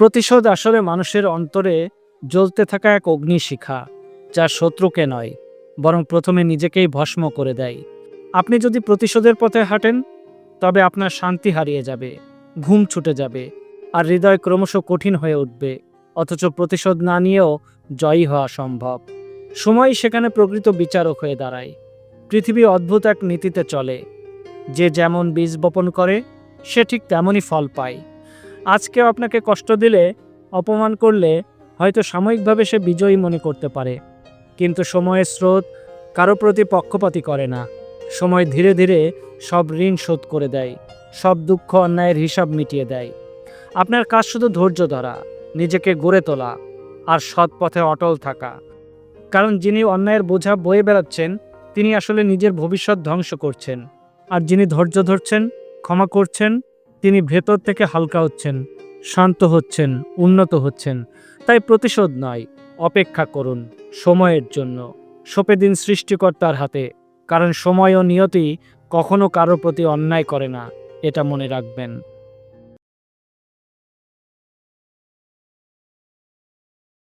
প্রতিশোধ আসলে মানুষের অন্তরে জ্বলতে থাকা এক অগ্নিশিখা, যা শত্রুকে নয়, বরং প্রথমে নিজেকেই ভস্ম করে দেয়। আপনি যদি প্রতিশোধের পথে হাঁটেন, তবে আপনার শান্তি হারিয়ে যাবে, ঘুম ছুটে যাবে, আর হৃদয় ক্রমশ কঠিন হয়ে উঠবে, অথচ প্রতিশোধ না নিয়েও জয়ী হওয়া সম্ভব। সময় সেখানে প্রকৃত বিচারক হয়ে দাঁড়ায়। পৃথিবী অদ্ভুত এক নীতিতে চলে। যে যেমন বীজ বপন করে, সে ঠিক তেমনই ফল পায়। আজকেও আপনাকে কষ্ট দিলে, অপমান করলে হয়তো সাময়িকভাবে সে বিজয়ী মনে করতে পারে। কিন্তু সময়ের স্রোত কারও প্রতি পক্ষপাতী করে না। সময় ধীরে ধীরে সব ঋণ শোধ করে দেয়, সব দুঃখ অন্যায়ের হিসাব মিটিয়ে দেয়। আপনার কাজ শুধু ধৈর্য ধরা, নিজেকে গড়ে তোলা আর সৎ পথে অটল থাকা। কারণ যিনি অন্যায়ের বোঝা বয়ে বেড়াচ্ছেন, তিনি আসলে নিজের ভবিষ্যৎ ধ্বংস করছেন। আর যিনি ধৈর্য ধরছেন, ক্ষমা করছেন তিনি ভেতর থেকে হালকা হচ্ছেন, শান্ত হচ্ছেন, উন্নত হচ্ছেন। তাই প্রতিশোধ নয়, অপেক্ষা করুন সময়ের জন্য। সপে দিন সৃষ্টিকর্তার হাতে, কারণ সময় ও নিয়তি কখনো কারও প্রতি অন্যায় করে না, এটা মনে রাখবেন।